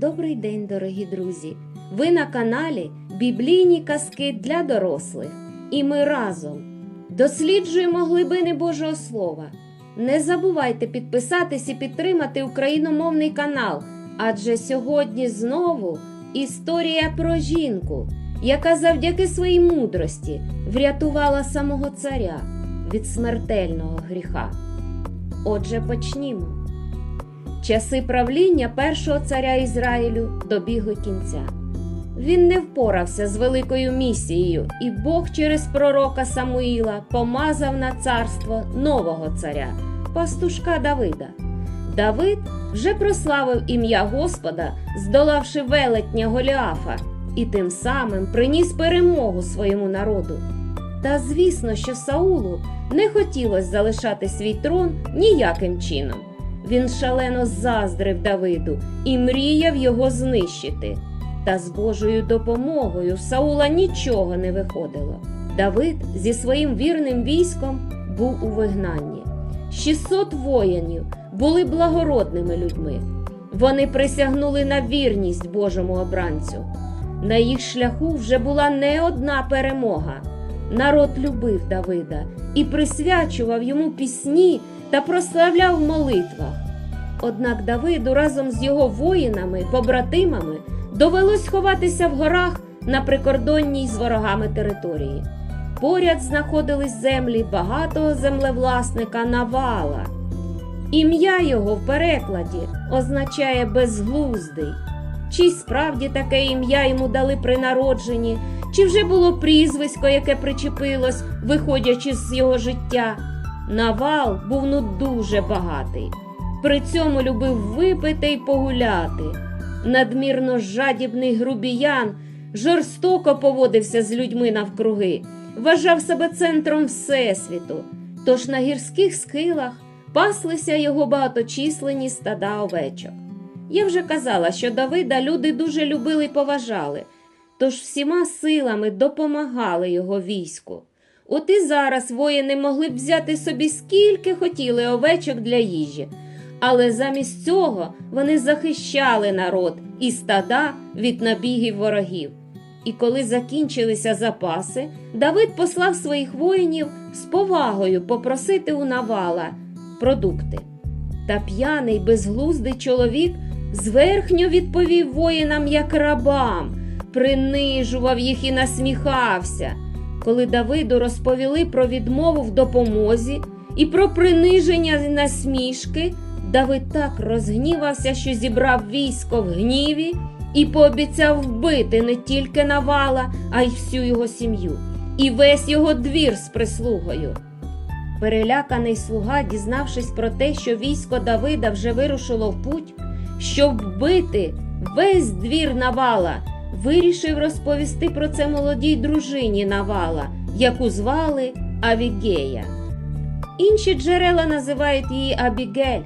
Добрий день, дорогі друзі! Ви на каналі Біблійні казки для дорослих. І ми разом досліджуємо глибини Божого Слова. Не забувайте підписатись і підтримати україномовний канал, адже сьогодні знову історія про жінку, яка завдяки своїй мудрості врятувала самого царя від смертельного гріха. Отже, почнімо. Часи правління першого царя Ізраїлю добігли кінця. Він не впорався з великою місією, і Бог через пророка Самуїла помазав на царство нового царя, пастушка Давида. Давид вже прославив ім'я Господа, здолавши велетня Голіафа, і тим самим приніс перемогу своєму народу. Та звісно, що Саулу не хотілося залишати свій трон ніяким чином. Він шалено заздрив Давиду і мріяв його знищити. Та з Божою допомогою Саула нічого не виходило. Давид зі своїм вірним військом був у вигнанні. 600 воїнів були благородними людьми. Вони присягнули на вірність Божому обранцю. На їх шляху вже була не одна перемога. Народ любив Давида і присвячував йому пісні та прославляв молитвах. Однак Давиду разом з його воїнами, побратимами, довелось ховатися в горах на прикордонній з ворогами території. Поряд знаходились землі багатого землевласника Навала. Ім'я його в перекладі означає безглуздий. Чи справді таке ім'я йому дали при народженні, чи вже було прізвисько, яке причепилось, виходячи з його життя. Навал був ну дуже багатий. При цьому любив випити й погуляти. Надмірно жадібний грубіян жорстоко поводився з людьми навкруги, вважав себе центром Всесвіту. Тож на гірських схилах паслися його багаточисленні стада овечок. Я вже казала, що Давида люди дуже любили й поважали, тож всіма силами допомагали його війську. От і зараз воїни могли б взяти собі скільки хотіли овечок для їжі, але замість цього вони захищали народ і стада від набігів ворогів. І коли закінчилися запаси, Давид послав своїх воїнів з повагою попросити у навала продукти. Та п'яний безглуздий чоловік зверхньо відповів воїнам як рабам, принижував їх і насміхався. Коли Давиду розповіли про відмову в допомозі і про приниження насмішки, Давид так розгнівався, що зібрав військо в гніві і пообіцяв вбити не тільки Навала, а й всю його сім'ю, і весь його двір з прислугою. Переляканий слуга, дізнавшись про те, що військо Давида вже вирушило в путь, щоб вбити весь двір Навала, вирішив розповісти про це молодій дружині Навала, яку звали Авігея. Інші джерела називають її Абігель.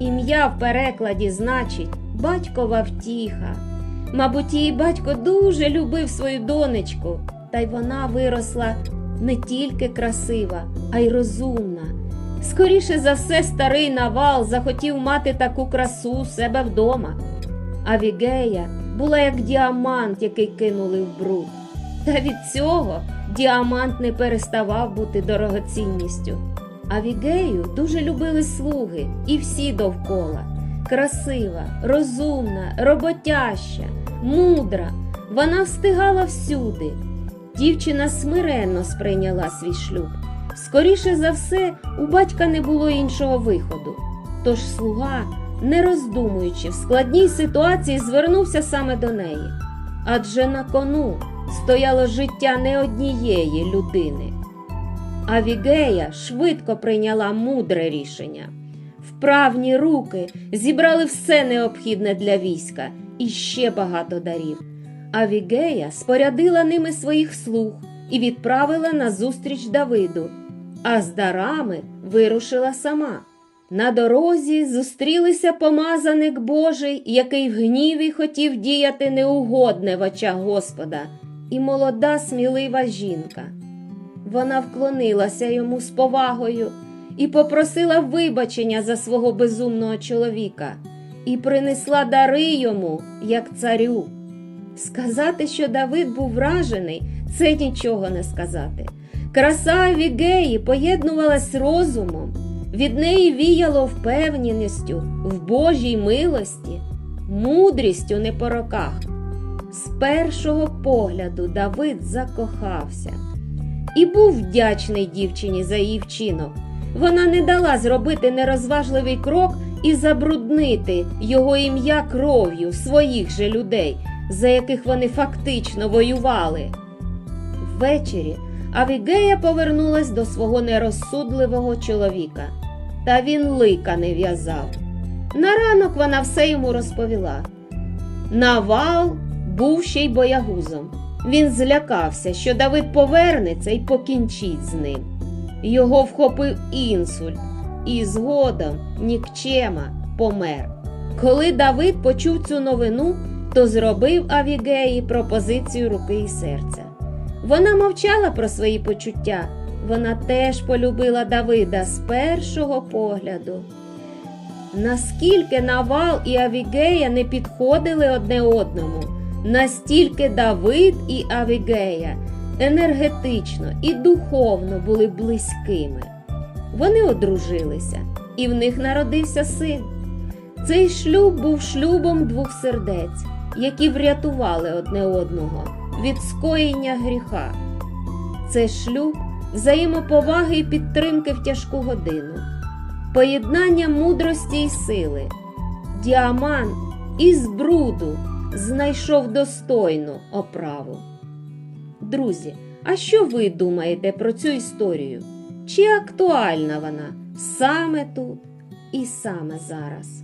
Ім'я в перекладі значить батькова втіха. Мабуть, її батько дуже любив свою донечку, та й вона виросла не тільки красива, а й розумна. Скоріше за все, старий навал захотів мати таку красу у себе вдома. А Вігея була як діамант, який кинули в бруд. Та від цього діамант не переставав бути дорогоцінністю. А Вігею дуже любили слуги і всі довкола. Красива, розумна, роботяща, мудра. Вона встигала всюди. Дівчина смиренно сприйняла свій шлюб. Скоріше за все, у батька не було іншого виходу. Тож слуга, не роздумуючи, в складній ситуації звернувся саме до неї. Адже на кону стояло життя не однієї людини. А Вігея швидко прийняла мудре рішення. Вправні руки зібрали все необхідне для війська і ще багато дарів. А Вігея спорядила ними своїх слуг і відправила на зустріч Давиду, а з дарами вирушила сама. На дорозі зустрілися помазаник Божий, який в гніві хотів діяти неугодне в очах Господа, і молода смілива жінка. Вона вклонилася йому з повагою і попросила вибачення за свого безумного чоловіка. і принесла дари йому, як царю. Сказати, що Давид був вражений, це нічого не сказати. Краса Авігеї поєднувалась розумом, від неї віяло впевненістю в Божій милості, мудрістю не по роках. З першого погляду Давид закохався і був вдячний дівчині за її вчинок. Вона не дала зробити нерозважливий крок і забруднити його ім'я кров'ю своїх же людей, за яких вони фактично воювали. Ввечері Авігея повернулась до свого нерозсудливого чоловіка, та він лика не в'язав. На ранок вона все йому розповіла. Навал був ще й боягузом. Він злякався, що Давид повернеться і покінчить з ним. Його вхопив інсульт, і згодом нікчема помер. Коли Давид почув цю новину, то зробив Авігеї пропозицію руки і серця. Вона мовчала про свої почуття. Вона теж полюбила Давида з першого погляду. Наскільки Навал і Авігея не підходили одне одному, настільки Давид і Авігея енергетично і духовно були близькими. Вони одружилися, і в них народився син. Цей шлюб був шлюбом двох сердець, які врятували одне одного від скоєння гріха. Це шлюб взаємоповаги і підтримки в тяжку годину, поєднання мудрості й сили. Діамант із бруду знайшов достойну оправу. Друзі, а що ви думаєте про цю історію? Чи актуальна вона саме тут і саме зараз?